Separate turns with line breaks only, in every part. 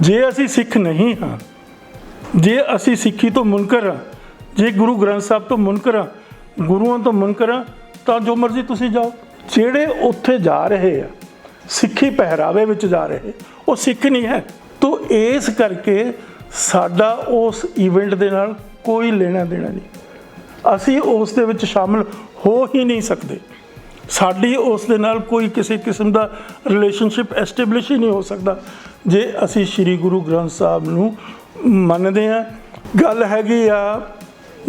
ਜੇ ਅਸੀਂ ਸਿੱਖ ਨਹੀਂ ਹਾਂ, ਜੇ ਅਸੀਂ ਸਿੱਖੀ ਤੋਂ ਮੁਨਕਰ ਹਾਂ, ਜੇ ਗੁਰੂ ਗ੍ਰੰਥ ਸਾਹਿਬ ਤੋਂ ਮੁਨਕਰ ਹਾਂ, ਗੁਰੂਆਂ ਤੋਂ ਮੁਨਕਰ ਹਾਂ, ਤਾਂ ਜੋ ਮਰਜ਼ੀ ਤੁਸੀਂ ਜਾਓ। ਜਿਹੜੇ ਉੱਥੇ ਜਾ ਰਹੇ ਆ, ਸਿੱਖੀ ਪਹਿਰਾਵੇ ਵਿੱਚ ਜਾ ਰਹੇ, ਉਹ ਸਿੱਖ ਨਹੀਂ ਹੈ। ਤੋਂ ਇਸ ਕਰਕੇ ਸਾਡਾ ਉਸ ਇਵੈਂਟ ਦੇ ਨਾਲ ਕੋਈ ਲੈਣਾ ਦੇਣਾ ਨਹੀਂ। ਅਸੀਂ ਉਸ ਦੇ ਵਿੱਚ ਸ਼ਾਮਲ ਹੋ ਹੀ ਨਹੀਂ ਸਕਦੇ। ਸਾਡੀ ਉਸ ਦੇ ਨਾਲ ਕੋਈ ਕਿਸੇ ਕਿਸਮ ਦਾ ਰਿਲੇਸ਼ਨਸ਼ਿਪ ਐਸਟੈਬਲਿਸ਼ ਹੀ ਨਹੀਂ ਹੋ ਸਕਦਾ। ਜੇ ਅਸੀਂ ਸ੍ਰੀ ਗੁਰੂ ਗ੍ਰੰਥ ਸਾਹਿਬ ਨੂੰ ਮੰਨਦੇ ਆ ਗੱਲ ਹੈਗੀ ਆ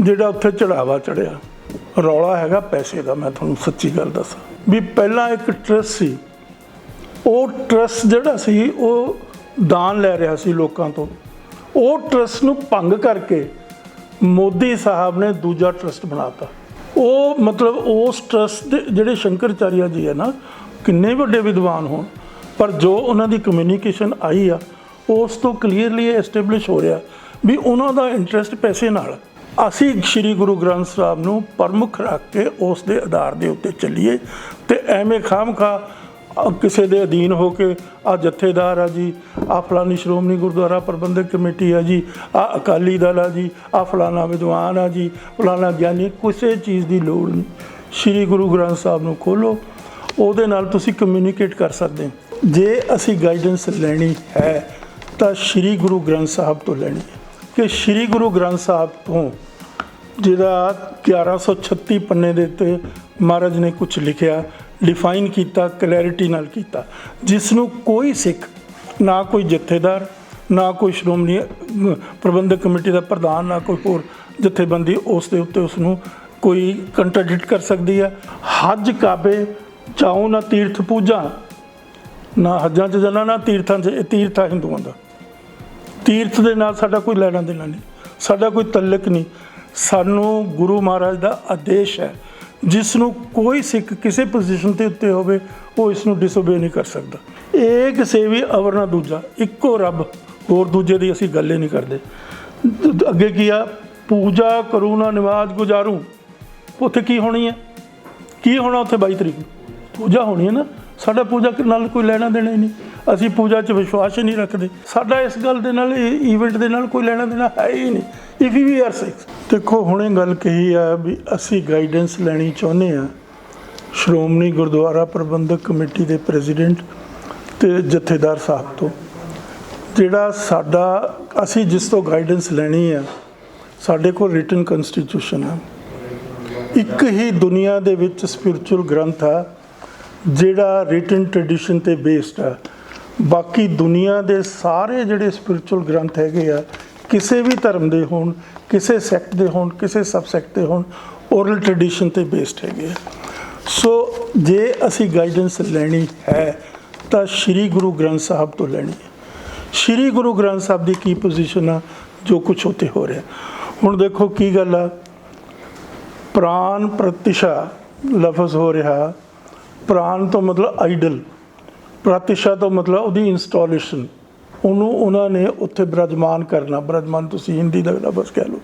ਜਿਹੜਾ ਉੱਥੇ ਚੜਾਵਾ ਚੜਿਆ, ਰੌਲਾ ਹੈਗਾ ਪੈਸੇ ਦਾ, ਮੈਂ ਤੁਹਾਨੂੰ ਸੱਚੀ ਗੱਲ ਦੱਸਾਂ। ਵੀ ਪਹਿਲਾਂ ਇੱਕ ਟਰਸਟ ਸੀ, ਉਹ ਟਰਸਟ ਜਿਹੜਾ ਸੀ, ਉਹ ਦਾਨ ਲੈ ਰਿਹਾ ਸੀ ਲੋਕਾਂ ਤੋਂ। ਉਹ ਟਰਸਟ ਨੂੰ ਭੰਗ ਕਰਕੇ ਮੋਦੀ ਸਾਹਿਬ ਨੇ ਦੂਜਾ ਟਰਸਟ ਬਣਾਤਾ। ਉਹ ਮਤਲਬ ਉਸ ਟਰਸਟ ਦੇ ਜਿਹੜੇ ਸ਼ੰਕਰਚਾਰਿਆ ਜੀ ਹੈ ਨਾ, ਕਿੰਨੇ ਵੱਡੇ ਵਿਦਵਾਨ ਹੋਣ। ਪਰ ਜੋ ਉਹਨਾਂ ਦੀ ਕਮਿਊਨੀਕੇਸ਼ਨ ਆਈ ਆ, ਉਸ ਤੋਂ ਕਲੀਅਰਲੀ ਐਸਟੈਬਲਿਸ਼ ਹੋ ਰਿਹਾ ਵੀ ਉਹਨਾਂ ਦਾ ਇੰਟਰਸਟ ਪੈਸੇ ਨਾਲ। ਅਸੀਂ ਸ੍ਰੀ ਗੁਰੂ ਗ੍ਰੰਥ ਸਾਹਿਬ ਨੂੰ ਪ੍ਰਮੁੱਖ ਰੱਖ ਕੇ ਉਸ ਦੇ ਆਧਾਰ ਦੇ ਉੱਤੇ ਚੱਲੀਏ ਤੇ ਐਵੇਂ ਖਾਮਖਾ ਅਹ ਕਿਸੇ ਦੇ ਅਧੀਨ ਹੋ ਕੇ ਆ ਜਥੇਦਾਰ ਆ ਜੀ, ਆ ਫਲਾਨੀ ਸ਼੍ਰੋਮਣੀ ਗੁਰਦੁਆਰਾ ਪ੍ਰਬੰਧਕ ਕਮੇਟੀ ਆ ਜੀ, ਆ ਅਕਾਲੀ ਦਲ ਆ ਜੀ, ਆ ਫਲਾਨਾ ਵਿਦਵਾਨ ਆ ਜੀ, ਫਲਾਨਾ ਗਿਆਨੀ, ਕਿਸੇ ਚੀਜ਼ ਦੀ ਲੋੜ ਨਹੀਂ ਸ੍ਰੀ ਗੁਰੂ ਗ੍ਰੰਥ ਸਾਹਿਬ ਨੂੰ ਖੋਲੋ, ਉਹਦੇ ਨਾਲ ਤੁਸੀਂ ਕਮਿਊਨੀਕੇਟ ਕਰ ਸਕਦੇ ਹੋ। ਜੇ ਅਸੀਂ ਗਾਈਡੈਂਸ ਲੈਣੀ ਹੈ, ਤਾਂ ਸ੍ਰੀ ਗੁਰੂ ਗ੍ਰੰਥ ਸਾਹਿਬ ਤੋਂ ਲੈਣੀ ਕਿ ਸ੍ਰੀ ਗੁਰੂ ਗ੍ਰੰਥ ਸਾਹਿਬ ਤੋਂ ਜਿਹੜਾ 1136 ਪੰਨੇ ਦੇ ਉੱਤੇ ਮਹਾਰਾਜ ਨੇ ਕੁਝ ਲਿਖਿਆ ਡਿਫਾਈਨ ਕੀਤਾ ਕਲੈਰਿਟੀ ਨਾਲ ਕੀਤਾ। ਜਿਸ ਨੂੰ ਕੋਈ ਸਿੱਖ, ਨਾ ਕੋਈ ਜਥੇਦਾਰ, ਨਾ ਕੋਈ ਸ਼੍ਰੋਮਣੀ ਪ੍ਰਬੰਧਕ ਕਮੇਟੀ ਦਾ ਪ੍ਰਧਾਨ, ਨਾ ਕੋਈ ਹੋਰ ਜਥੇਬੰਦੀ ਉਸ ਦੇ ਉੱਤੇ ਉਸ ਨੂੰ ਕੋਈ ਕੰਟਰਡਿਕਟ ਕਰ ਸਕਦੀ ਹੈ। ਹੱਜ ਕਾਬੇ ਚਾਉ ਨਾ ਤੀਰਥ ਪੂਜਾ। ਨਾ ਹੱਜਾਂ 'ਚ ਜਾਣਾ ਨਾ ਤੀਰਥਾਂ 'ਚ, ਇਹ ਤੀਰਥ ਆ ਹਿੰਦੂਆਂ ਦਾ। ਤੀਰਥ ਦੇ ਨਾਲ ਸਾਡਾ ਕੋਈ ਲੈਣਾ ਦੇਣਾ ਨਹੀਂ। ਸਾਡਾ ਕੋਈ ਤਲਕ ਨਹੀਂ। ਸਾਨੂੰ ਗੁਰੂ ਮਹਾਰਾਜ ਦਾ ਆਦੇਸ਼ ਹੈ। ਜਿਸ ਨੂੰ ਕੋਈ ਸਿੱਖ ਕਿਸੇ ਪੋਜੀਸ਼ਨ ਤੇ ਉੱਤੇ ਹੋਵੇ, ਉਹ ਇਸ ਨੂੰ ਡਿਸਓਬੇ ਨਹੀਂ ਕਰ ਸਕਦਾ। ਇਹ ਕਿਸੇ ਵੀ ਅਵਰ ਨਾ ਦੂਜਾ, ਇੱਕੋ ਰੱਬ, ਹੋਰ ਦੂਜੇ ਦੀ ਅਸੀਂ ਗੱਲ ਹੀ ਨਹੀਂ ਕਰਦੇ। ਅੱਗੇ ਕੀ ਆ? ਪੂਜਾ ਕਰੂ ਨਾ ਨਿਵਾਜ ਗੁਜ਼ਾਰੂ। ਉੱਥੇ ਕੀ ਹੋਣੀ ਹੈ ਕੀ ਹੋਣਾ ਉੱਥੇ 22 ਤਰੀਕ ਨੂੰ? ਪੂਜਾ ਹੋਣੀ ਹੈ ਨਾ। ਸਾਡਾ ਪੂਜਾ ਨਾਲ ਕੋਈ ਲੈਣਾ ਦੇਣਾ ਹੀ ਨਹੀਂ। ਅਸੀਂ ਪੂਜਾ 'ਚ ਵਿਸ਼ਵਾਸ ਹੀ ਨਹੀਂ ਰੱਖਦੇ। ਸਾਡਾ ਇਸ ਗੱਲ ਦੇ ਨਾਲ ਇਵੈਂਟ ਦੇ ਨਾਲ ਕੋਈ ਲੈਣਾ ਦੇਣਾ ਹੈ ਹੀ ਨਹੀਂ। ਇਫ ਵੀ ਆਰ ਸਿੱਖ ਦੇਖੋ, ਹੁਣੇ ਗੱਲ ਕਹੀ ਆ ਵੀ ਅਸੀਂ ਗਾਈਡੈਂਸ ਲੈਣੀ ਚਾਹੁੰਦੇ ਆ ਸ਼੍ਰੋਮਣੀ ਗੁਰਦੁਆਰਾ ਪ੍ਰਬੰਧਕ ਕਮੇਟੀ ਦੇ ਪ੍ਰੈਜ਼ੀਡੈਂਟ ਤੇ ਜਥੇਦਾਰ ਸਾਹਿਬ ਤੋਂ। ਜਿਹੜਾ ਸਾਡਾ, ਅਸੀਂ ਜਿਸ ਤੋਂ ਗਾਈਡੈਂਸ ਲੈਣੀ ਆ, ਸਾਡੇ ਕੋਲ ਰਿਟਨ ਕਨਸਟੀਟਿਊਸ਼ਨ ਆ। ਇੱਕ ਹੀ ਦੁਨੀਆ ਦੇ ਵਿੱਚ ਸਪਿਰਚੁਅਲ ਗ੍ਰੰਥ ਆ, ਜਿਹੜਾ ਰਿਟਨ ਟ੍ਰੈਡੀਸ਼ਨ ਤੇ ਬੇਸਡ ਆ। ਬਾਕੀ ਦੁਨੀਆ ਦੇ ਸਾਰੇ ਜਿਹੜੇ ਸਪਿਰਚੁਅਲ ਗ੍ਰੰਥ ਹੈਗੇ ਆ ਕਿਸੇ ਵੀ ਧਰਮ ਦੇ ਹੋਣ, ਕਿਸੇ ਸੈਕਟ ਦੇ ਹੋਣ, ਕਿਸੇ ਸਬ ਸੈਕਟ ਦੇ ਹੋਣ ਓਰਲ ਟ੍ਰੈਡੀਸ਼ਨ ਤੇ ਬੇਸਡ ਹੈਗੇ ਆ। ਸੋ ਜੇ ਅਸੀਂ ਗਾਈਡੈਂਸ ਲੈਣੀ ਹੈ, ਤਾਂ ਸ੍ਰੀ ਗੁਰੂ ਗ੍ਰੰਥ ਸਾਹਿਬ ਤੋਂ ਲੈਣੀ ਹੈ। ਸ੍ਰੀ ਗੁਰੂ ਗ੍ਰੰਥ ਸਾਹਿਬ ਦੀ ਕੀ ਪੋਜੀਸ਼ਨ ਆ, ਜੋ ਕੁਝ ਉੱਥੇ ਹੋ ਰਿਹਾ। ਹੁਣ ਦੇਖੋ ਕੀ ਗੱਲ ਆ। ਪ੍ਰਾਨ ਪ੍ਰਤਿਸ਼ਾ ਲਫ਼ਜ਼ ਹੋ ਰਿਹਾ। ਪ੍ਰਾਨ ਤੋਂ ਮਤਲਬ ਆਈਡਲ ਪ੍ਰਤਿਸ਼ਾ ਤੋਂ ਮਤਲਬ ਉਹਦੀ ਇੰਸਟਾਲੇਸ਼ਨ ਉਹਨੂੰ ਉਹਨਾਂ ਨੇ ਉੱਥੇ ਬਰਾਜਮਾਨ ਕਰਨਾ। ਬਰਾਜਮਾਨ ਤੁਸੀਂ ਹਿੰਦੀ ਦਾ ਲਫ਼ਜ਼ ਕਹਿ ਲਓ।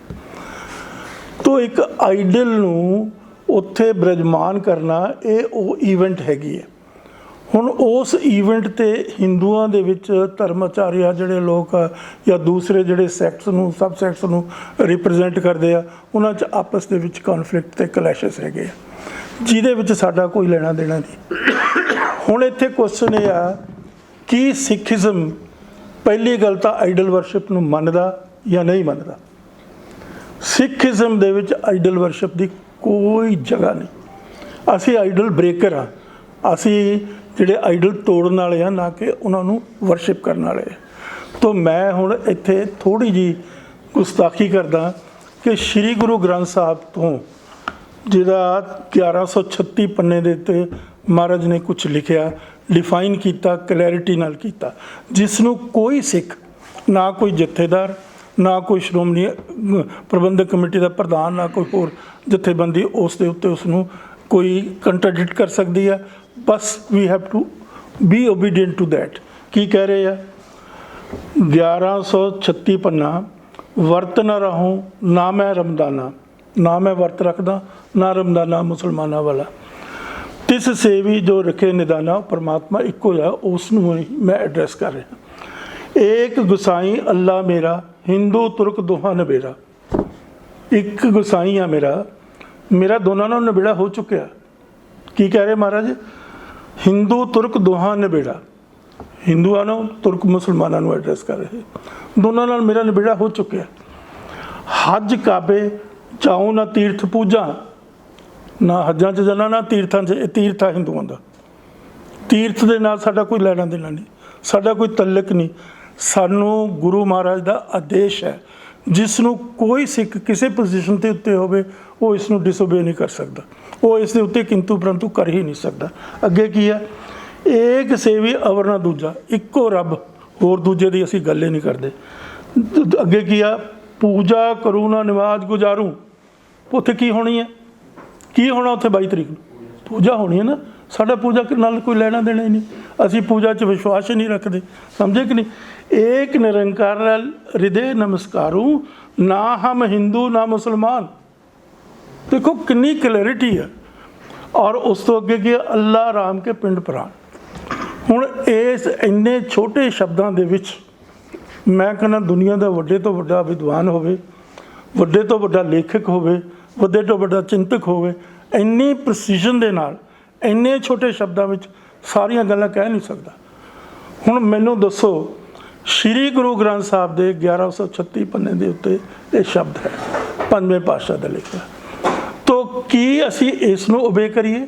ਤੋ ਇੱਕ ਆਈਡਲ ਨੂੰ ਉੱਥੇ ਬਰਾਜਮਾਨ ਕਰਨਾ, ਇਹ ਉਹ ਇਵੈਂਟ ਹੈਗੀ ਹੈ। ਹੁਣ ਉਸ ਈਵੈਂਟ ਤੇ ਹਿੰਦੂਆਂ ਦੇ ਵਿੱਚ ਧਰਮਾਚਾਰੀਆ ਜਿਹੜੇ ਲੋਕ ਆ, ਜਾਂ ਦੂਸਰੇ ਜਿਹੜੇ ਸੈਕਟਸ ਨੂੰ ਸਬ ਸੈਕਟਸ ਨੂੰ ਰਿਪਰੈਜ਼ੈਂਟ ਕਰਦੇ ਆ, ਉਹਨਾਂ 'ਚ ਆਪਸ ਦੇ ਵਿੱਚ ਕਨਫਲਿਕਟ ਤੇ ਕਲੈਸ਼ਸ ਹੈਗੇ ਆ। ਜਿਹਦੇ ਵਿੱਚ ਸਾਡਾ ਕੋਈ ਲੈਣਾ ਦੇਣਾ ਨਹੀਂ। ਹੁਣ ਇੱਥੇ ਕੁਐਸਚਨ ਇਹ ਆ, ਕਿ ਸਿੱਖੀਜ਼ਮ ਪਹਿਲੀ ਗੱਲ ਤਾਂ ਆਈਡਲ ਵਰਸ਼ਿਪ ਨੂੰ ਮੰਨਦਾ ਜਾਂ ਨਹੀਂ ਮੰਨਦਾ? ਸਿੱਖੀਜ਼ਮ ਦੇ ਵਿੱਚ ਆਈਡਲ ਵਰਸ਼ਿਪ ਦੀ ਕੋਈ ਜਗ੍ਹਾ ਨਹੀਂ। ਅਸੀਂ ਆਈਡਲ ਬ੍ਰੇਕਰ ਆ ਅਸੀਂ ਜਿਹੜੇ ਆਈਡਲ ਤੋੜਨ ਵਾਲੇ ਆ ਨਾ ਕਿ ਉਹਨਾਂ ਨੂੰ ਵਰਸ਼ਿਪ ਕਰਨ ਵਾਲੇ। ਤੋਂ ਮੈਂ ਹੁਣ ਇੱਥੇ ਥੋੜੀ ਜੀ ਗੁਸਤਾਖੀ ਕਰਦਾ ਕਿ ਸ੍ਰੀ ਗੁਰੂ ਗ੍ਰੰਥ ਸਾਹਿਬ ਤੋਂ ਜਿਹੜਾ 1136 ਪੰਨੇ ਦੇ ਉੱਤੇ ਮਹਾਰਾਜ ਨੇ ਕੁਝ ਲਿਖਿਆ ਡਿਫਾਈਨ ਕੀਤਾ ਕਲੈਰਿਟੀ ਨਾਲ ਕੀਤਾ। ਜਿਸ ਨੂੰ ਕੋਈ ਸਿੱਖ, ਨਾ ਕੋਈ ਜਥੇਦਾਰ, ਨਾ ਕੋਈ ਸ਼੍ਰੋਮਣੀ ਪ੍ਰਬੰਧਕ ਕਮੇਟੀ ਦਾ ਪ੍ਰਧਾਨ, ਨਾ ਕੋਈ ਹੋਰ ਜਥੇਬੰਦੀ ਉਸ ਦੇ ਉੱਤੇ ਉਸ ਨੂੰ ਕੋਈ ਕੰਟਰਡਿਕਟ ਕਰ ਸਕਦੀ ਹੈ। ਬਸ we have to be obedient to that ਕੀ ਕਹਿ ਰਹੇ ਆ? 1136 ਪੰਨਾ, ਵਰਤ ਨਾ ਰਹੂੰ, ਨਾ ਮੈਂ ਰਮਦਾਨਾ। ਨਾ ਮੈਂ ਵਰਤ ਰੱਖਦਾ, ਨਾ ਰਮਦਾਨਾ ਮੁਸਲਮਾਨਾਂ ਵਾਲਾ। ਤਿਸ ਸੇਵੀ ਜੋ ਰਖੇ ਨਿਦਾਨਾ ਉਹ ਪਰਮਾਤਮਾ ਇੱਕੋ ਆ ਉਸ ਨੂੰ ਮੈਂ ਐਡਰੈਸ ਕਰ ਰਿਹਾ। ਏਕ ਗੁਸਾਈ ਅੱਲਾ ਮੇਰਾ, ਹਿੰਦੂ ਤੁਰਕ ਦੋਹਾਂ ਨਬੇੜਾ। ਇੱਕ ਗੁਸਾਈ ਆ ਮੇਰਾ ਮੇਰਾ ਦੋਨਾਂ ਨਾਲ ਨਬੇੜਾ ਹੋ ਚੁੱਕਿਆ। ਕੀ ਕਹਿ ਰਹੇ ਮਹਾਰਾਜ? ਹਿੰਦੂ ਤੁਰਕ ਦੋਹਾਂ ਨਬੇੜਾ। ਹਿੰਦੂਆਂ ਨੂੰ, ਤੁਰਕ ਮੁਸਲਮਾਨਾਂ ਨੂੰ ਐਡਰੈਸ ਕਰ ਰਹੇ। ਦੋਨਾਂ ਨਾਲ ਮੇਰਾ ਨਬੇੜਾ ਹੋ ਚੁੱਕਿਆ। ਹੱਜ ਕਾਬੇ ਜਾਉ ਨਾ ਤੀਰਥ ਪੂਜਾ। ਨਾ ਹੱਜਾਂ 'ਚ ਜਾਣਾ ਨਾ ਤੀਰਥਾਂ 'ਚ, ਇਹ ਤੀਰਥ ਆ ਹਿੰਦੂਆਂ ਦਾ। ਤੀਰਥ ਦੇ ਨਾਲ ਸਾਡਾ ਕੋਈ ਲੈਣਾ ਦੇਣਾ ਨਹੀਂ, ਸਾਡਾ ਕੋਈ ਤਲਕ ਨਹੀਂ। ਸਾਨੂੰ ਗੁਰੂ ਮਹਾਰਾਜ ਦਾ ਆਦੇਸ਼ ਹੈ। ਜਿਸ ਨੂੰ ਕੋਈ ਸਿੱਖ ਕਿਸੇ ਪੋਜੀਸ਼ਨ ਤੇ ਉੱਤੇ ਹੋਵੇ, ਉਹ ਇਸ ਨੂੰ ਡਿਸਓਬੇ ਨਹੀਂ ਕਰ ਸਕਦਾ। ਉਹ ਇਸ ਦੇ ਉੱਤੇ ਕਿੰਤੂ ਪਰੰਤੂ ਕਰ ਹੀ ਨਹੀਂ ਸਕਦਾ। ਅੱਗੇ ਕੀ ਹੈ? ਏਕ ਸੇਵੀ ਅਵਰ ਨਾ ਦੂਜਾ, ਇੱਕੋ ਰੱਬ, ਹੋਰ ਦੂਜੇ ਦੀ ਅਸੀਂ ਗੱਲ ਹੀ ਨਹੀਂ ਕਰਦੇ। ਅੱਗੇ ਕੀ ਆ? ਪੂਜਾ ਕਰੂ ਨਾ ਨਮਾਜ਼ ਗੁਜ਼ਾਰੂ। ਉੱਥੇ ਕੀ ਹੋਣੀ ਹੈ? ਕੀ ਹੋਣਾ ਉੱਥੇ 22 ਤਰੀਕ ਨੂੰ? ਪੂਜਾ ਹੋਣੀ ਹੈ ਨਾ? ਸਾਡਾ ਪੂਜਾ ਨਾਲ ਕੋਈ ਲੈਣਾ ਦੇਣਾ ਹੀ ਨਹੀਂ। ਅਸੀਂ ਪੂਜਾ 'ਚ ਵਿਸ਼ਵਾਸ ਹੀ ਨਹੀਂ ਰੱਖਦੇ। ਸਮਝੇ ਕਿ ਨਹੀਂ? ਏਕ ਨਿਰੰਕਾਰ ਹਿਰਦੇ ਨਮਸਕਾਰੂ, ਨਾ ਹਮ ਹਿੰਦੂ, ਨਾ ਮੁਸਲਮਾਨ। ਦੇਖੋ ਕਿੰਨੀ ਕਲੈਰਿਟੀ ਹੈ ਔਰ ਉਸ ਤੋਂ ਅੱਗੇ ਕੀ ਹੈ? ਅੱਲਾ ਰਾਮ ਕੇ ਪਿੰਡ ਪ੍ਰਾਨ ਹੁਣ ਇਸ ਇੰਨੇ ਛੋਟੇ ਸ਼ਬਦਾਂ ਦੇ ਵਿੱਚ ਮੈਂ ਕਹਿੰਦਾ ਦੁਨੀਆ ਦਾ ਵੱਡੇ ਤੋਂ ਵੱਡਾ ਵਿਦਵਾਨ ਹੋਵੇ, ਵੱਡੇ ਤੋਂ ਵੱਡਾ ਲੇਖਕ ਹੋਵੇ ਵੱਡੇ ਤੋਂ ਵੱਡਾ ਚਿੰਤਕ ਹੋਵੇ, ਇੰਨੀ ਪ੍ਰੈਸੀਜਨ ਦੇ ਨਾਲ, ਇੰਨੇ ਛੋਟੇ ਸ਼ਬਦਾਂ ਵਿੱਚ ਸਾਰੀਆਂ ਗੱਲਾਂ ਕਹਿ ਨਹੀਂ ਸਕਦਾ। ਹੁਣ ਮੈਨੂੰ ਦੱਸੋ, ਸ੍ਰੀ ਗੁਰੂ ਗ੍ਰੰਥ ਸਾਹਿਬ ਦੇ 1136 ਪੰਨੇ ਦੇ ਉੱਤੇ ਇਹ ਸ਼ਬਦ ਹੈ, ਪੰਜਵੇਂ ਪਾਤਸ਼ਾਹ ਦਾ ਲਿਖਿਆ ਤੋ ਕੀ ਅਸੀਂ ਇਸ ਨੂੰ ਉਬੇ ਕਰੀਏ?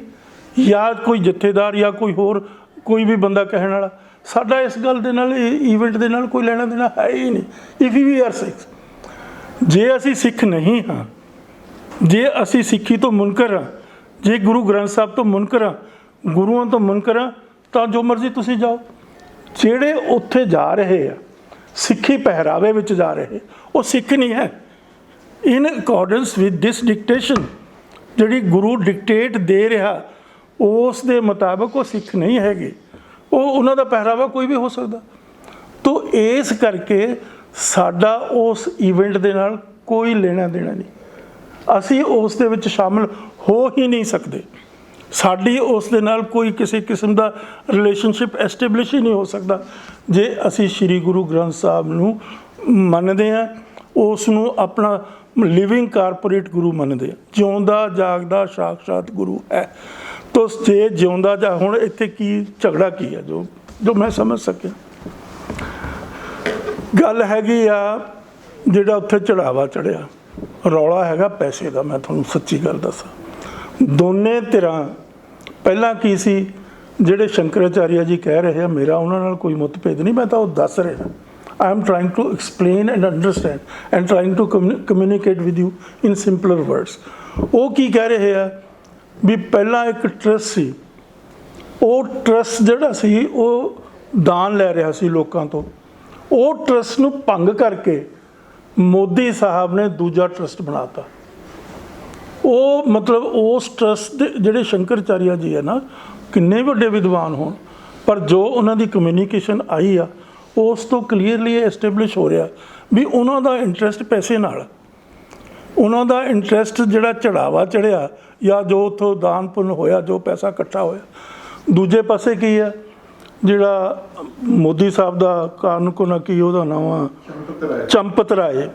ਜਾਂ ਕੋਈ ਜਥੇਦਾਰ ਜਾਂ ਕੋਈ ਹੋਰ, ਕੋਈ ਵੀ ਬੰਦਾ ਕਹਿਣ ਵਾਲਾ, ਸਾਡਾ ਇਸ ਗੱਲ ਦੇ ਨਾਲ ਇਵੈਂਟ ਦੇ ਨਾਲ, ਕੋਈ ਲੈਣਾ ਦੇਣਾ ਹੈ ਹੀ ਨਹੀਂ। ਇਫ ਵੀ ਆਰ ਸਿੱਖ ਜੇ ਅਸੀਂ ਸਿੱਖ ਨਹੀਂ ਹਾਂ ਜੇ ਅਸੀਂ ਸਿੱਖੀ ਤੋਂ ਮੁਨਕਰ ਹਾਂ, ਜੇ ਗੁਰੂ ਗ੍ਰੰਥ ਸਾਹਿਬ ਤੋਂ ਮੁਨਕਰ ਹਾਂ, ਗੁਰੂਆਂ ਤੋਂ ਮੁਨਕਰ ਹਾਂ, ਤਾਂ ਜੋ ਮਰਜ਼ੀ ਤੁਸੀਂ ਜਾਓ। ਜਿਹੜੇ ਉੱਥੇ ਜਾ ਰਹੇ ਆ, ਸਿੱਖੀ ਪਹਿਰਾਵੇ ਵਿੱਚ ਜਾ ਰਹੇ, ਉਹ ਸਿੱਖ ਨਹੀਂ ਹੈ। In accordance with this dictation ਜਿਹੜੀ ਗੁਰੂ ਡਿਕਟੇਟ ਦੇ ਰਿਹਾ, ਉਸ ਦੇ ਮੁਤਾਬਕ ਉਹ ਸਿੱਖ ਨਹੀਂ ਹੈਗੇ। ਉਹ, ਉਹਨਾਂ ਦਾ ਪਹਿਰਾਵਾ ਕੋਈ ਵੀ ਹੋ ਸਕਦਾ। ਤੋ ਇਸ ਕਰਕੇ ਸਾਡਾ ਉਸ ਇਵੈਂਟ ਦੇ ਨਾਲ ਕੋਈ ਲੈਣਾ ਦੇਣਾ ਨਹੀਂ। ਅਸੀਂ ਉਸ ਦੇ ਵਿੱਚ ਸ਼ਾਮਲ ਹੋ ਹੀ ਨਹੀਂ ਸਕਦੇ। ਸਾਡੀ ਉਸ ਦੇ ਨਾਲ ਕੋਈ ਕਿਸੇ ਕਿਸਮ ਦਾ ਰਿਲੇਸ਼ਨਸ਼ਿਪ ਐਸਟੈਬਲਿਸ਼ ਹੀ ਨਹੀਂ ਹੋ ਸਕਦਾ। ਜੇ ਅਸੀਂ ਸ੍ਰੀ ਗੁਰੂ ਗ੍ਰੰਥ ਸਾਹਿਬ ਨੂੰ ਮੰਨਦੇ ਹਾਂ, ਉਸ ਨੂੰ ਆਪਣਾ ਲਿਵਿੰਗ ਕਾਰਪੋਰੇਟ ਗੁਰੂ ਮੰਨਦੇ ਹਾਂ। ਜਿਉਂਦਾ ਜਾਗਦਾ ਸਾਖਸ਼ਾਤ ਗੁਰੂ ਹੈ। ਤੋ ਜੇ ਜਿਉਂਦਾ ਜਾ ਹੁਣ ਇੱਥੇ ਕੀ ਝਗੜਾ ਕੀ ਹੈ ਜੋ ਜੋ ਮੈਂ ਸਮਝ ਸਕਿਆ। ਗੱਲ ਹੈਗੀ ਆ ਜਿਹੜਾ ਉੱਥੇ ਚੜਾਵਾ ਚੜਿਆ। ਰੌਲਾ ਹੈਗਾ ਪੈਸੇ ਦਾ, ਮੈਂ ਤੁਹਾਨੂੰ ਸੱਚੀ ਗੱਲ ਦੱਸਾਂ। ਦੋਨੇ ਧਿਰਾਂ, ਪਹਿਲਾਂ ਕੀ ਸੀ, ਜਿਹੜੇ ਸ਼ੰਕਰਾਚਾਰਿਆ ਜੀ ਕਹਿ ਰਹੇ ਆ, ਮੇਰਾ ਉਹਨਾਂ ਨਾਲ ਕੋਈ ਮਤਭੇਦ ਨਹੀਂ, ਮੈਂ ਤਾਂ ਉਹ ਦੱਸ ਰਿਹਾ। I am trying to explain and understand and trying to communicate with you in simpler words ਉਹ ਕੀ ਕਹਿ ਰਹੇ ਆ, ਵੀ ਪਹਿਲਾਂ ਇੱਕ ਟਰਸਟ ਸੀ। ਉਹ ਟਰਸਟ ਜਿਹੜਾ ਸੀ, ਉਹ ਦਾਨ ਲੈ ਰਿਹਾ ਸੀ ਲੋਕਾਂ ਤੋਂ। ਉਹ ਟਰਸਟ ਨੂੰ ਭੰਗ ਕਰਕੇ ਮੋਦੀ ਸਾਹਿਬ ਨੇ ਦੂਜਾ ਟਰਸਟ ਬਣਾਤਾ। ਉਹ ਮਤਲਬ ਉਸ ਟਰਸਟ ਦੇ ਜਿਹੜੇ ਸ਼ੰਕਰਚਾਰੀਆ ਜੀ ਹੈ ਨਾ, ਕਿੰਨੇ ਵੱਡੇ ਵਿਦਵਾਨ ਹੋਣ। ਪਰ ਜੋ ਉਹਨਾਂ ਦੀ ਕਮਿਊਨੀਕੇਸ਼ਨ ਆਈ ਆ, ਉਸ ਤੋਂ ਕਲੀਅਰਲੀ ਐਸਟੈਬਲਿਸ਼ ਹੋ ਰਿਹਾ ਵੀ ਉਹਨਾਂ ਦਾ ਇੰਟਰਸਟ ਪੈਸੇ ਨਾਲ। ਉਹਨਾਂ ਦਾ ਇੰਟਰਸਟ ਜਿਹੜਾ ਚੜਾਵਾ ਚੜਿਆ ਜਾਂ ਜੋ ਉਥੋਂ ਦਾਨ ਪੁੰਨ ਹੋਇਆ, ਜੋ ਪੈਸਾ ਇਕੱਠਾ ਹੋਇਆ। ਦੂਜੇ ਪਾਸੇ ਕੀ ਹੈ ਜਿਹੜਾ ਮੋਦੀ ਸਾਹਿਬ ਦਾ ਕਾਰਨ ਕੋ ਨਾ ਕੀ ਉਹਦਾ ਨਾਮ ਆ? ਚੰਪਤ ਰਾਏ।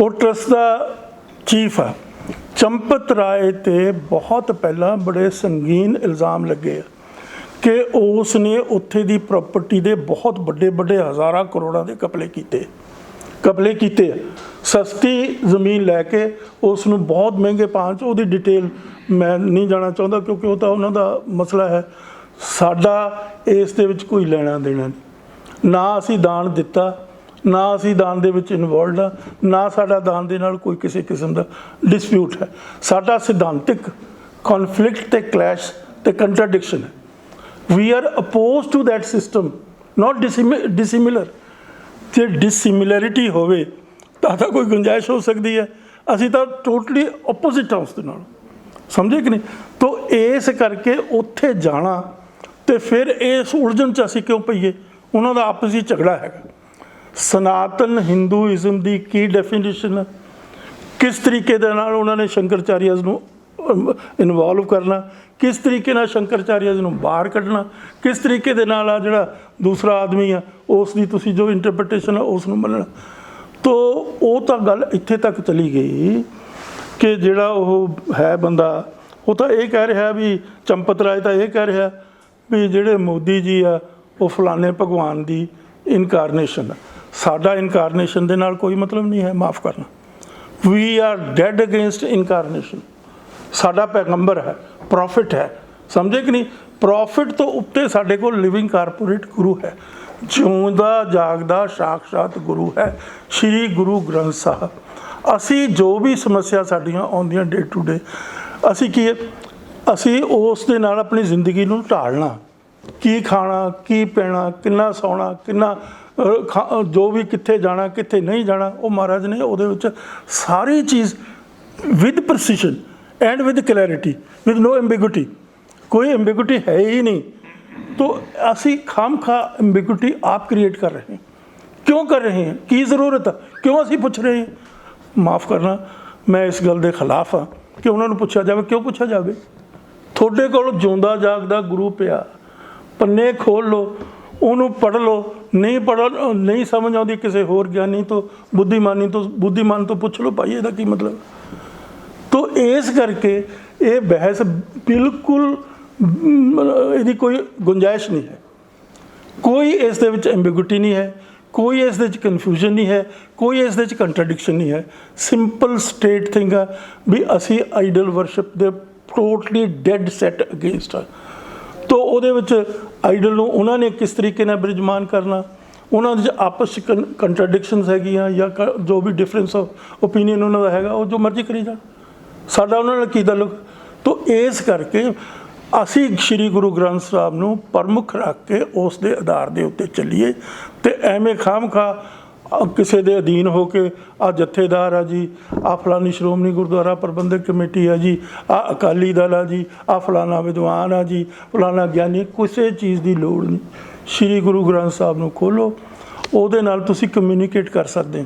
ਉਹ ਟਰਸਟ ਦਾ ਚੀਫ ਆ। ਚੰਪਤ ਰਾਏ ਤੇ ਬਹੁਤ ਪਹਿਲਾਂ ਬੜੇ ਸੰਗੀਨ ਇਲਜ਼ਾਮ ਲੱਗੇ ਆ ਕਿ ਉਸ ਨੇ ਉੱਥੇ ਦੀ ਪ੍ਰਾਪਰਟੀ ਦੇ ਬਹੁਤ ਵੱਡੇ ਵੱਡੇ ਹਜ਼ਾਰਾਂ ਕਰੋੜਾਂ ਦੇ ਕਪਲੇ ਕੀਤੇ। ਕਪਲੇ ਕੀਤੇ। ਸਸਤੀ ਜ਼ਮੀਨ ਲੈ ਕੇ ਉਸ ਨੂੰ ਬਹੁਤ ਮਹਿੰਗੇ ਭਾਅ 'ਚ ਉਹਦੀ ਡਿਟੇਲ ਮੈਂ ਨਹੀਂ ਜਾਣਾ ਚਾਹੁੰਦਾ ਕਿਉਂਕਿ ਉਹ ਤਾਂ ਉਹਨਾਂ ਦਾ ਮਸਲਾ ਹੈ। ਸਾਡਾ ਇਸ ਦੇ ਵਿੱਚ ਕੋਈ ਲੈਣਾ ਦੇਣਾ ਨਹੀਂ। ਨਾ ਅਸੀਂ ਦਾਨ ਦਿੱਤਾ, ਨਾ ਅਸੀਂ ਦਾਨ ਦੇ ਵਿੱਚ ਇਨਵੋਲਡ ਆ, ਨਾ ਸਾਡਾ ਦਾਨ ਦੇ ਨਾਲ ਕੋਈ ਕਿਸੇ ਕਿਸਮ ਦਾ ਡਿਸਪਿਊਟ ਹੈ। ਸਾਡਾ ਸਿਧਾਂਤਿਕ ਕਨਫਲਿਕਟ ਤੇ ਕਲੈਸ਼ ਤੇ ਕੰਟਰਡਿਕਸ਼ਨ ਹੈ। We are opposed to that system not dissimi- dissimilar ਜੇ ਡਿਸਿਮਿਲੈਰਿਟੀ ਹੋਵੇ, ਤਾਂ ਤਾਂ ਕੋਈ ਗੁੰਜਾਇਸ਼ ਹੋ ਸਕਦੀ ਹੈ। ਅਸੀਂ ਤਾਂ ਟੋਟਲੀ ਆਪੋਜ਼ਿਟ ਹਾਂ ਉਸ ਦੇ ਨਾਲ। ਸਮਝੇ ਕਿ ਨਹੀਂ? ਤੋ ਇਸ ਕਰਕੇ ਉੱਥੇ ਜਾਣਾ ਤੇ ਫਿਰ ਇਸ ਉਲਝਣ ਚ ਅਸੀਂ ਕਿਉਂ ਪਈਏ? ਉਹਨਾਂ ਦਾ ਆਪਸ ਆਪਸੀ ਝਗੜਾ ਹੈਗਾ। ਸਨਾਤਨ ਹਿੰਦੂਇਜ਼ਮ ਦੀ ਕੀ ਡੈਫੀਨੇਸ਼ਨ ਹੈ ਕਿਸ ਤਰੀਕੇ ਦੇ ਨਾਲ ਉਹਨਾਂ ਨੇ ਸ਼ੰਕਰਚਾਰੀਆਜ਼ ਨੂੰ ਇਨਵੋਲਵ ਕਰਨਾ? ਕਿਸ ਤਰੀਕੇ ਨਾਲ ਸ਼ੰਕਰਚਾਰੀਆਜ਼ ਨੂੰ ਬਾਹਰ ਕੱਢਣਾ? ਕਿਸ ਤਰੀਕੇ ਦੇ ਨਾਲ ਆ ਜਿਹੜਾ ਦੂਸਰਾ ਆਦਮੀ ਆ ਉਸ ਦੀ ਤੁਸੀਂ ਜੋ ਇੰਟਰਪ੍ਰੀਟੇਸ਼ਨ ਆ ਉਸ ਨੂੰ ਮੰਨਣਾ? ਤੋ ਉਹ ਤਾਂ ਗੱਲ ਇੱਥੇ ਤੱਕ ਚਲੀ ਗਈ ਕਿ ਜਿਹੜਾ ਉਹ ਹੈ ਬੰਦਾ, ਉਹ ਤਾਂ ਇਹ ਕਹਿ ਰਿਹਾ ਵੀ ਚੰਪਤ ਰਾਏ ਤਾਂ ਇਹ ਕਹਿ ਰਿਹਾ ਵੀ ਜਿਹੜੇ ਮੋਦੀ ਜੀ ਆ, ਉਹ ਫਲਾਣੇ ਭਗਵਾਨ ਦੀ ਇਨਕਾਰਨੇਸ਼ਨ ਆ। ਸਾਡਾ ਇਨਕਾਰਨੇਸ਼ਨ ਦੇ ਨਾਲ ਕੋਈ ਮਤਲਬ ਨਹੀਂ ਹੈ, ਮਾਫ ਕਰਨਾ। We are dead against incarnation ਸਾਡਾ ਪੈਗੰਬਰ ਹੈ ਪ੍ਰੋਫਿਟ ਹੈ। ਸਮਝੇ ਕਿ ਨਹੀਂ? ਪ੍ਰੋਫਿਟ ਤੋਂ ਉੱਤੇ ਸਾਡੇ ਕੋਲ ਲਿਵਿੰਗ ਕਾਰਪੋਰੇਟ ਗੁਰੂ ਹੈ। ਜਿਉਂਦਾ, ਜਾਗਦਾ, ਸਾਖਸ਼ਾਤ ਗੁਰੂ ਹੈ। ਸ੍ਰੀ ਗੁਰੂ ਗ੍ਰੰਥ ਸਾਹਿਬ। ਅਸੀਂ ਜੋ ਵੀ ਸਮੱਸਿਆ ਸਾਡੀਆਂ ਆਉਂਦੀਆਂ ਡੇ ਟੂ ਡੇ ਅਸੀਂ ਕੀ ਹੈ? ਅਸੀਂ ਉਸ ਦੇ ਨਾਲ ਆਪਣੀ ਜ਼ਿੰਦਗੀ ਨੂੰ ਢਾਲਣਾ। ਕੀ ਖਾਣਾ, ਕੀ ਪੈਣਾ, ਕਿੰਨਾ ਸੌਣਾ, ਕਿੰਨਾ ਖਾ- ਜੋ ਵੀ ਕਿੱਥੇ ਜਾਣਾ, ਕਿੱਥੇ ਨਹੀਂ ਜਾਣਾ, ਉਹ ਮਹਾਰਾਜ ਨੇ ਉਹਦੇ ਵਿੱਚ ਸਾਰੀ ਚੀਜ਼ with precision and with clarity with no ambiguity ਕੋਈ ਐambiguity ਹੈ ਹੀ ਨਹੀਂ। तो ਅਸੀਂ ਖਾਮ ਖਾ ਆਪ ਕ੍ਰੀਏਟ ਕਰ ਰਹੇ ਹਾਂ। ਕਿਉਂ ਕਰ ਰਹੇ ਹਾਂ? ਕੀ ਜ਼ਰੂਰਤ ਹੈ ਕਿਉਂ ਅਸੀਂ ਪੁੱਛ ਰਹੇ ਹਾਂ? ਮਾਫ ਕਰਨਾ, ਮੈਂ ਇਸ ਗੱਲ ਦੇ ਖਿਲਾਫ ਹਾਂ ਕਿ ਉਹਨਾਂ ਨੂੰ ਪੁੱਛਿਆ ਜਾਵੇ, ਕਿਉਂ ਪੁੱਛਿਆ ਜਾਵੇ? ਤੁਹਾਡੇ ਕੋਲ ਜਿਉਂਦਾ ਜਾਗਦਾ ਗੁਰੂ ਪਿਆ। ਪੰਨੇ ਖੋਲ ਲਓ, ਉਹਨੂੰ ਪੜ੍ਹ ਲਓ। ਨਹੀਂ ਪੜ੍ਹ, ਨਹੀਂ ਸਮਝ ਆਉਂਦੀ ਕਿਸੇ ਹੋਰ ਗਿਆਨੀ ਤੋਂ, ਬੁੱਧੀਮਾਨੀ ਤੋਂ, ਬੁੱਧੀਮਾਨ ਤੋਂ ਪੁੱਛ ਲਓ, ਭਾਈ ਇਹਦਾ ਕੀ ਮਤਲਬ? ਤੋ ਇਸ ਕਰਕੇ ਇਹ ਬਹਿਸ ਬਿਲਕੁਲ ਇਹਦੀ ਕੋਈ ਗੁੰਜਾਇਸ਼ ਨਹੀਂ ਹੈ। ਕੋਈ ਇਸ ਦੇ ਵਿੱਚ ਐਂਬੀਗੁਇਟੀ ਨਹੀਂ ਹੈ, ਕੋਈ ਇਸ ਦੇ ਵਿੱਚ ਕਨਫਿਊਜ਼ਨ ਨਹੀਂ ਹੈ, ਕੋਈ ਇਸ ਦੇ ਵਿੱਚ ਕੰਟਰਡਿਕਸ਼ਨ ਨਹੀਂ ਹੈ। ਸਿੰਪਲ ਸਟੇਟ ਥਿੰਗ ਆ ਵੀ ਅਸੀਂ ਆਈਡਲ ਵਰਸ਼ਿਪ ਦੇ ਟੋਟਲੀ ਡੈਡ ਸੈਟ ਅਗੇਂਸਟ ਆ ਤੋ ਉਹਦੇ ਵਿੱਚ ਆਈਡਲ ਨੂੰ ਉਹਨਾਂ ਨੇ ਕਿਸ ਤਰੀਕੇ ਨਾਲ ਬ੍ਰਿਜਮਾਨ ਕਰਨਾ? ਉਹਨਾਂ ਦੇ ਆਪਸ ਵਿੱਚ ਕੰਟਰਡਿਕਸ਼ਨਸ ਹੈਗੀਆਂ ਜਾਂ ਕ- ਜੋ ਵੀ ਡਿਫਰੈਂਸ ਆਫ ਓਪੀਨੀਅਨ ਉਹਨਾਂ ਦਾ ਹੈਗਾ, ਉਹ ਜੋ ਮਰਜ਼ੀ ਕਰੀ ਜਾਣ। ਸਾਡਾ ਉਹਨਾਂ ਨਾਲ ਕੀ ਤਾਲੁਕ? ਤੋ ਇਸ ਕਰਕੇ ਅਸੀਂ ਸ੍ਰੀ ਗੁਰੂ ਗ੍ਰੰਥ ਸਾਹਿਬ ਨੂੰ ਪ੍ਰਮੁੱਖ ਰੱਖ ਕੇ ਉਸ ਦੇ ਆਧਾਰ ਦੇ ਉੱਤੇ ਚੱਲੀਏ ਤੇ ਐਵੇਂ ਖਾਮਖਾ ਕਿਸੇ ਦੇ ਅਧੀਨ ਹੋ ਕੇ ਆ ਜਥੇਦਾਰ ਆ ਜੀ, ਆ ਫਲਾਨੀ ਸ਼੍ਰੋਮਣੀ ਗੁਰਦੁਆਰਾ ਪ੍ਰਬੰਧਕ ਕਮੇਟੀ ਆ ਜੀ, ਆ ਅਕਾਲੀ ਦਲ ਆ ਜੀ, ਆ ਫਲਾਨਾ ਵਿਦਵਾਨ ਆ ਜੀ, ਫਲਾਨਾ ਗਿਆਨੀ, ਕਿਸੇ ਚੀਜ਼ ਦੀ ਲੋੜ ਨਹੀਂ। ਸ੍ਰੀ ਗੁਰੂ ਗ੍ਰੰਥ ਸਾਹਿਬ ਨੂੰ ਖੋਲੋ, ਉਹਦੇ ਨਾਲ ਤੁਸੀਂ ਕਮਿਊਨੀਕੇਟ ਕਰ ਸਕਦੇ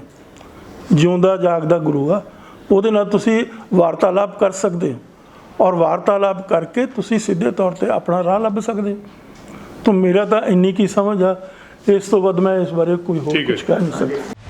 ਜਿਉਂਦਾ ਜਾਗਦਾ ਗੁਰੂ ਆ, ਉਹਦੇ ਨਾਲ ਤੁਸੀਂ ਵਾਰਤਾਲਾਪ ਕਰ ਸਕਦੇ ਹੋ। ਔਰ ਵਾਰਤਾਲਾਪ ਕਰਕੇ ਤੁਸੀਂ ਸਿੱਧੇ ਤੌਰ ਤੇ ਆਪਣਾ ਰਾਹ ਲੱਭ ਸਕਦੇ ਹੋ। ਮੇਰਾ ਤਾਂ ਇੰਨੀ ਕੀ ਸਮਝ ਆ ਇਸ ਤੋਂ ਵੱਧ ਮੈਂ ਇਸ ਬਾਰੇ ਕੋਈ ਹੋਰ
ਠੀਕ ਹੈ।
ਕੁਝ ਕਹਿ ਨਹੀਂ ਸਕਦਾ